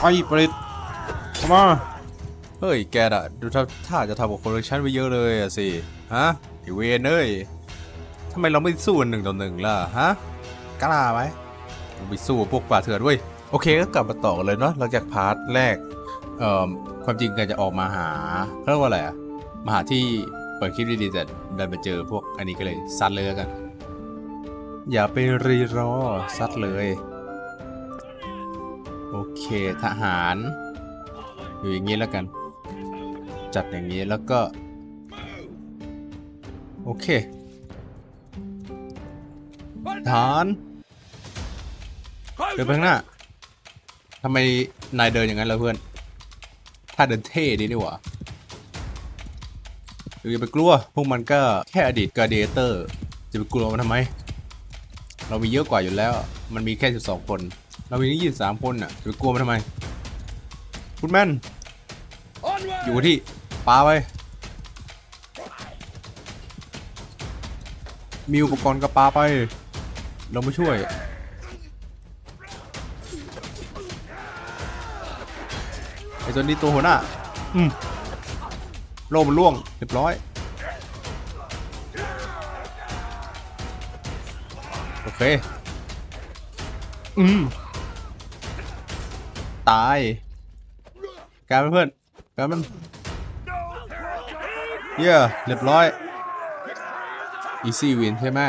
ไอ้ปริตเข้ามา เฮ้ย แกอะดูท่าท่าจะทำกับคอลเลคชันไปเยอะเลยอะสิ ฮะไอเวนเอ้ยทำไมเราไม่สู้กันหนึ่งต่อหนึ่งล่ะ ฮะ กล้าไหมเราไปสู้กับพวกป่าเถื่อนเว้ย โอเคก็กลับมาต่อกันเลยเนาะ หลังจากพาร์ทแรก เอ่อ ความจริงกันจะออกมาหาเขาเรียกว่าอะไรอะมาหาที่เปิดคลิปดีๆแต่ดันไปเจอพวกอันนี้ก็เลยซัดเลยแล้วกัน อย่าไปรีรอซัดเลย โอเคทหารอยู่อย่างนี้แล้วกัน จัดอย่างนี้แล้วก็ โอเคฐานเดินไปข้างหน้าทำไมนายเดินอย่างนั้นล่ะเพื่อน ถ้าเดินเท่ดีนี่หว่าอย่าไปกลัว พวกมันก็แค่อดีตกาเดเตอร์ จะไปกลัวมันทำไม เรามีเยอะกว่าอยู่แล้ว มันมีแค่ 12 คน เรามีนี่23คนน่ะจะไปกลัวมันทำไม คุณแม่น อยู่ที่ปาไป มีอุปกรณ์กับปาไป เรามาช่วย ไอ้ตัวนี้ตัวหัวหน้า อืมโลมันล่วงเรียบร้อยโอเค อืม ตายการเพื่อนการมันเย้เรียบร้อย easy win ใช่ไหม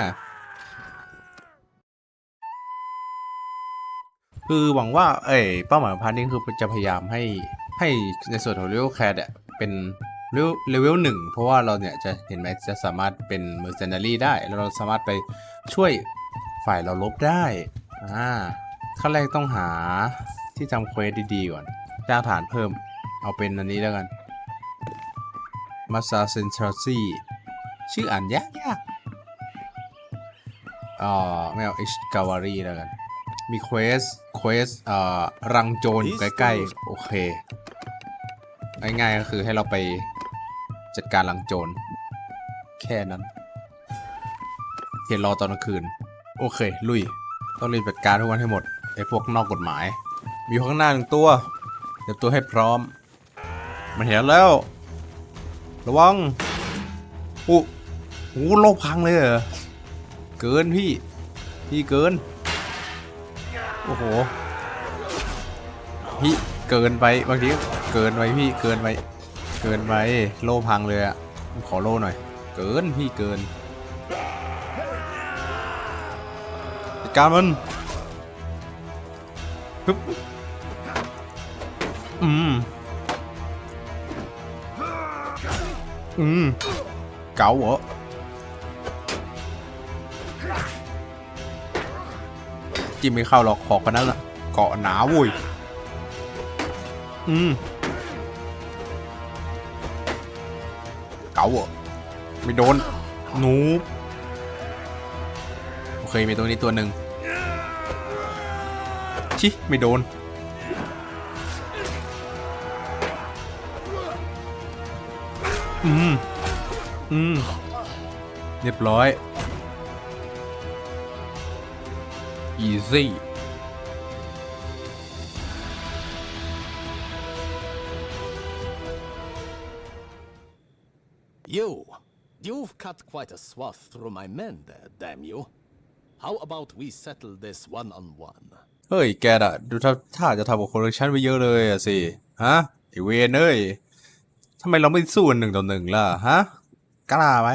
คือหวังว่า เอ้ยเป้าหมายของพาร์ทนี้คือจะพยายามให้ให้ในส่วนของ level cat เนี่ยเป็นเลเวลหนึ่งเพราะว่าเราเนี่ยจะเห็นไหมจะสามารถเป็น mercenary ได้แล้วเราสามารถไปช่วยฝ่ายเราลบได้ อ่าขั้นแรกต้องหา ที่ทำเควสดีๆก่อน จ้างฐานเพิ่ม เอาเป็นอันนี้แล้วกันมาซาเซนทรัซีชื่ออ่านยากยากอ่าไม่เอาเอชกาวารีแล้วกัน มีเควสเควสอ่ารังโจรอยู่ใกล้ๆ โอเค ง่ายๆก็คือให้เราไปจัดการรังโจร แค่นั้น เห็นรอตอนกลางคืน โอเค ลุย ต้องรีบจัดการทุกวันให้หมด ไอ้พวกนอกกฎหมาย มีอยู่ข้างหน้าหนึ่งตัวเตรียมตัวให้พร้อม มันเห็นแล้ว ระวังอู้หูโลกพังเลยเหรอ เกินพี่ พี่เกิน โอ้โห พี่เกินไปบางทีเกินไปพี่เกินไป เกินไปโลพังเลยอะขอโลหน่อย เกินพี่เกินจัดการมันปึ๊บ อืม อืม เก๋าเหรอจิ้มไม่เข้าหรอกขอกกันนั้นอะเกาะหนาวุ้ยอืม เก๋าเหรอไม่โดน หนู โอเค มีตัวนี้ตัวหนึ่งชิ ไม่โดน อืม อืม เรียบร้อย easy You! You've cut quite a swath through my men there, damn you. How about we settle this one on one? เฮ้ย แกอะดูท่าท่าจะทำกับคอลเลคชันไปเยอะเลยอะสิ ฮะไอเวนเอ้ย ทำไมเราไม่สู้กันหนึ่งต่อหนึ่งล่ะฮะกล้าไหม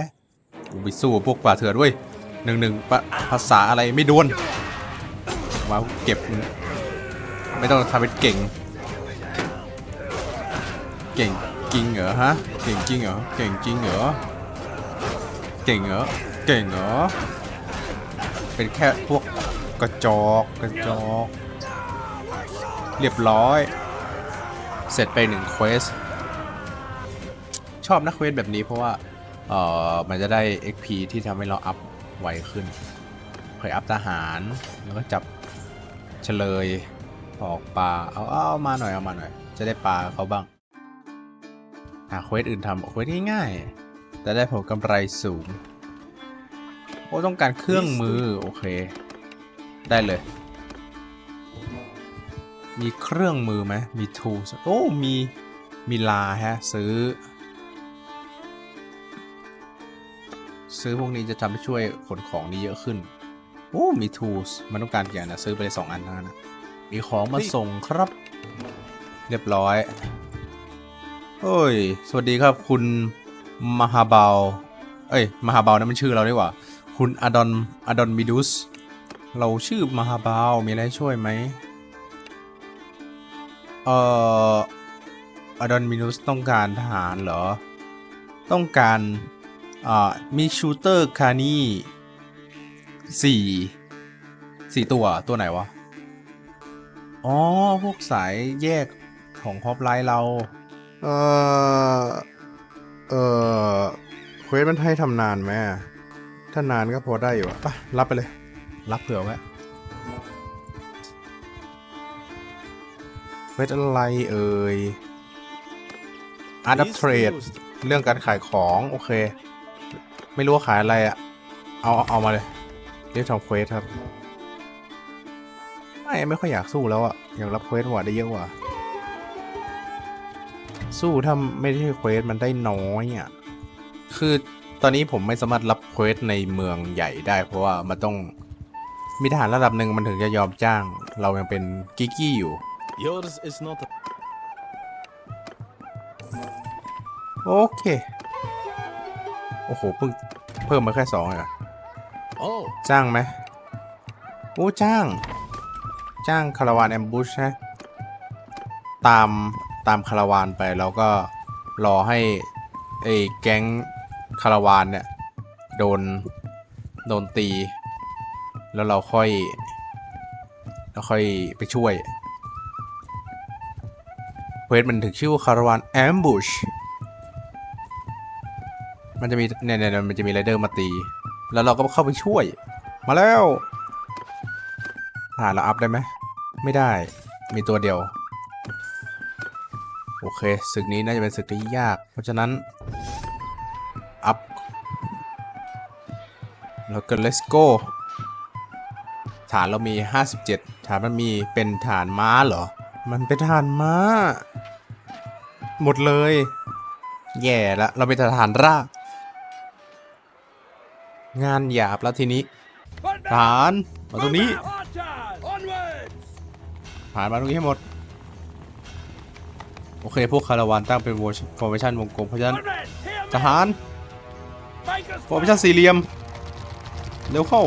กูไปสู้พวกป่าเถื่อนเว้ยหนึ่งหนึ่งภาษาอะไรไม่โดนมาเก็บ ไม่ต้องทำเป็นเก่ง เก่งจริงเหรอฮะเก่งจริงเหรอเก่งจริงเหรอเก่งเหรอเก่งเหรอเป็นแค่พวกกระจอกกระจอก เรียบร้อย เสร็จไปหนึ่งเควส ชอบนะเควสแบบนี้เพราะว่า เอ่อ มันจะได้ XP ที่ทำให้เราอัพไวขึ้นเคยอัพทหาร แล้วก็จับเฉลยออกปลา เอาเอามาหน่อย เอามาหน่อย จะได้ปลาเขาบ้าง หาเควสอื่นทำเควสง่ายๆ แต่ได้ผลกำไรสูง โอ้ต้องการเครื่องมือ โอเค ได้เลย มีเครื่องมือไหมมี tools โอ้ มี มีลาฮะ ซื้อ ซื้อพวกนี้จะทำให้ช่วยขนของนี้เยอะขึ้น โอ้ มี tools มันต้องการกี่อย่างนะซื้อไปเลยสองอันเท่านั้นนะ มีของมาส่งครับ เรียบร้อยเอ้ย สวัสดีครับคุณมหาเบา เอ้ยมหาเบานั่นมันชื่อเราดีกว่า คุณอดอนอดอนมิดุส เราชื่อมหาเบา มีอะไรช่วยไหมเอ่ออดอนมินุสต้องการทหารเหรอ ต้องการ มีชูเตอร์คานี่สี่สี่ตัวตัวไหนวะ อ๋อ พวกสายแยกของฮอปไลน์เรา เออเออเควสมันให้ทำนานไหมอะถ้านานก็พอได้อยู่อะไปรับไปเลย รับเผื่อไว้เควสอะไรเอ่ย Art of Is Trade used. เรื่องการขายของ โอเค ไม่รู้ว่าขายอะไรอะเอาเอามาเลยเรียกทำเควสครับ ไม่ไม่ค่อยอยากสู้แล้วอะอยากรับเควสกว่าได้เยอะกว่า สู้ถ้าไม่ได้เควสมันได้น้อยอะคือตอนนี้ผมไม่สามารถรับเควสในเมืองใหญ่ได้ เพราะว่ามันต้องมีทหารระดับหนึ่งมันถึงจะยอมจ้าง เรายังเป็นกิกกี้อยู่ Yours is not a โอเค โอ้โหเพิ่งเพิ่มมาแค่สองเลยเหรอ Oh, จ้างไหมโอ้จ้าง จ้างคาราวานแอมบูชนะตามตามคาราวานไปแล้วก็รอให้ไอ้แก๊งคาราวานเนี่ยโดนโดนตี แล้วเราค่อยแล้วค่อยไปช่วยเควสมันถึงชื่อว่าคาราวานแอมบูช มันจะมีเนี่ยเนี่ยมันจะมีไรเดอร์มาตี แล้วเราก็เข้าไปช่วย มาแล้วผ่านเราอัพได้ไหม ไม่ได้ มีตัวเดียว โอเค ศึกนี้น่าจะเป็นศึกที่ยาก เพราะฉะนั้น อัพ แล้วก็ let's go ฐานเรามี 57 ฐานมันมีเป็นฐานม้าเหรอ มันเป็นฐานม้า หมดเลย แย่ละ เราเป็นฐานราก งานหยาบแล้วทีนี้ทหารมาตรงนี้ผ่านมาตรงนี้ให้หมด โอเค พวกคาราวานตั้งเป็นฟอร์เมชันวงกลมเพราะฉะนั้นทหารฟอร์เมชันสี่เหลี่ยม เร็วเข้า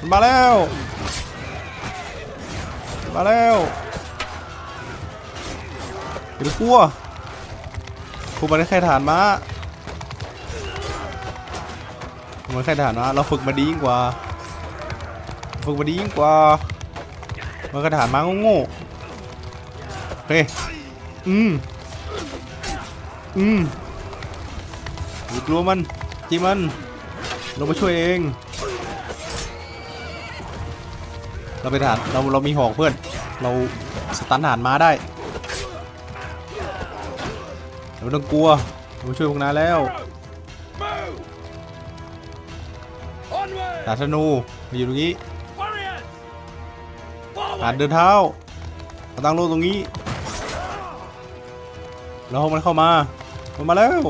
มันมาแล้วมันมาแล้วอย่าไปกลัวพวกมันได้แค่ฐานม้า มันแค่ฐานม้าเราฝึกมาดียิ่งกว่า ฝึกมาดียิ่งกว่า มันกระถานมาโง่ๆโอเคอืม อืมอย่ากลัวมันจีมัน เรามาช่วยเอง เราไปนทหาร เราเรามีหอกเพื่อน เราสตันทหารมาได้เราต้องกลัว เราช่วยพวกนายแล้วาบธนูมาอยู่ตรงนี้การเดินเท้ามาตั้งโลตรงนี้ แล้วมันเข้ามา มันมาแล้ว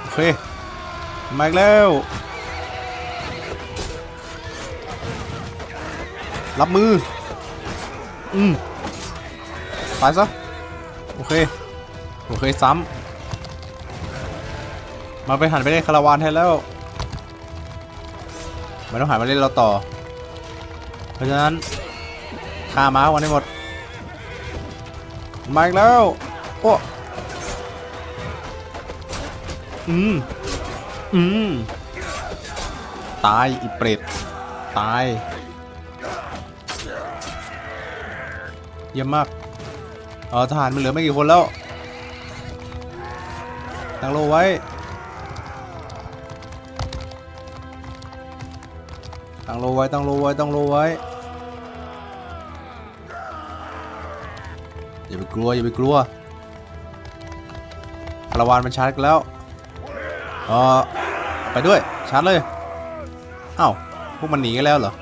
โอเคมาอีกแล้ว รับมือ อืมตายซะ โอเค โอเคซ้ำมาไปหันไปเล่นคาราวานแทนแล้ว ไม่ต้องหันมาเล่นเราต่อ เพราะฉะนั้นฆ่าม้าวันให้หมด มาอีกแล้ว โอ้ อืม อืม ตายอีเปรตตาย เยี่ยมมากเออทหารมันเหลือไม่กี่คนแล้ว ตั้งโลไว้ ตั้งโลไว้ตั้งโลไว้ตั้งโลไว้อย่าไปกลัวอย่าไปกลัวคาราวานมันชาร์จกันแล้วเออไปด้วยชาร์จเลยเอ้าพวกมันหนีกันแล้วเหรอ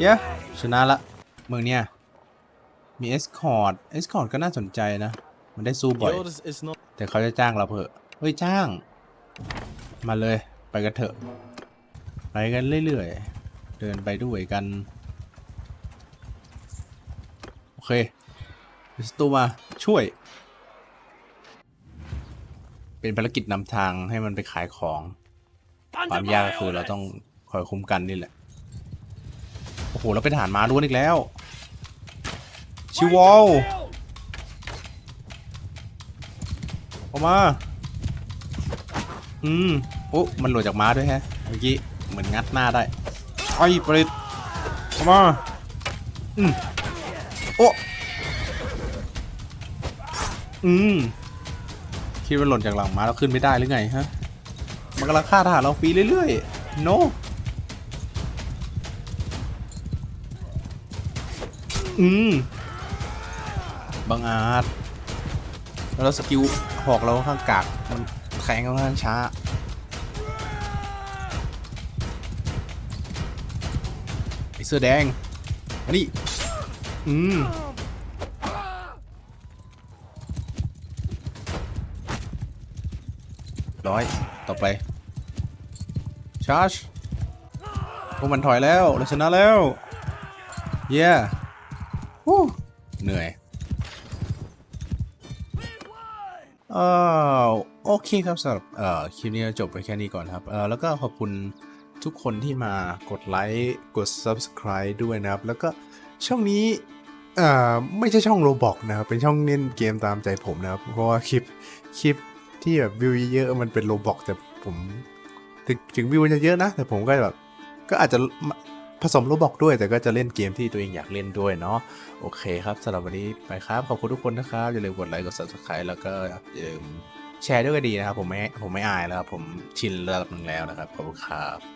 เย้ชนะละเมืองเนี้ยมีเอสคอร์ดเอสคอร์ดก็น่าสนใจนะ มันได้สู้บ่อย Yours is not แต่เขาจะจ้างเราเถอะเฮ้ยจ้าง มาเลยไปกันเถอะ ไปกันเรื่อยๆ เดินไปด้วยกัน โอเคสตูมาช่วย เป็นภารกิจนำทางให้มันไปขายของ ความยากก็คือเราต้องคอยคุ้มกันนี่แหละ โอ้โห เราเป็นทหารม้าล้วนอีกแล้ว ชิวอลออกมา อืม โอ้ มันหลุดจากม้าด้วยแฮะ เมื่อกี้ เหมือนงัดหน้าได้ ไอ้ปริตออกมาอืมโอ้อืมคิดว่าหล่นจากหลังม้าแล้วขึ้นไม่ได้หรือไงฮะ มันกำลังฆ่าทหารเราฟรีเรื่อยๆ no อืมบังอาจ แล้วสกิลหอกเราข้างกาก มันแทงค่อนข้างช้า สื้อแดงอันนี้อืมร้อยต่อไปชาร์จพวกมันถอยแล้วเราชนะแล้วเย้ฮู้เหนื่อยเออโอเคครับสำหรับเอ่อคลิปนี้จบไปแค่นี้ก่อนครับเออแล้วก็ขอบคุณ ทุกคนที่มากดไลค์กด Subscribe ด้วยนะครับ แล้วก็ช่องนี้ไม่ใช่ช่องโรบอกนะครับ เป็นช่องเล่นเกมตามใจผมนะครับ เพราะว่าคลิปคลิปที่แบบวิวเยอะๆมันเป็นโรบอกแต่ผมถึงถึงวิวจะเยอะนะ แต่ผมก็แบบก็อาจจะผสมโรบอกด้วยแต่ก็จะเล่นเกมที่ตัวเองอยากเล่นด้วยเนาะโอเคครับสำหรับวันนี้ไปครับ ขอบคุณทุกคนนะครับ อย่าลืมกดไลค์กด subscribe แล้วก็อย่าลืมแชร์ด้วยก็ดีนะครับ ผมไม่ผมไม่อายแล้วครับ ผมชินระดับหนึ่งแล้วนะครับ ขอบคุณครับ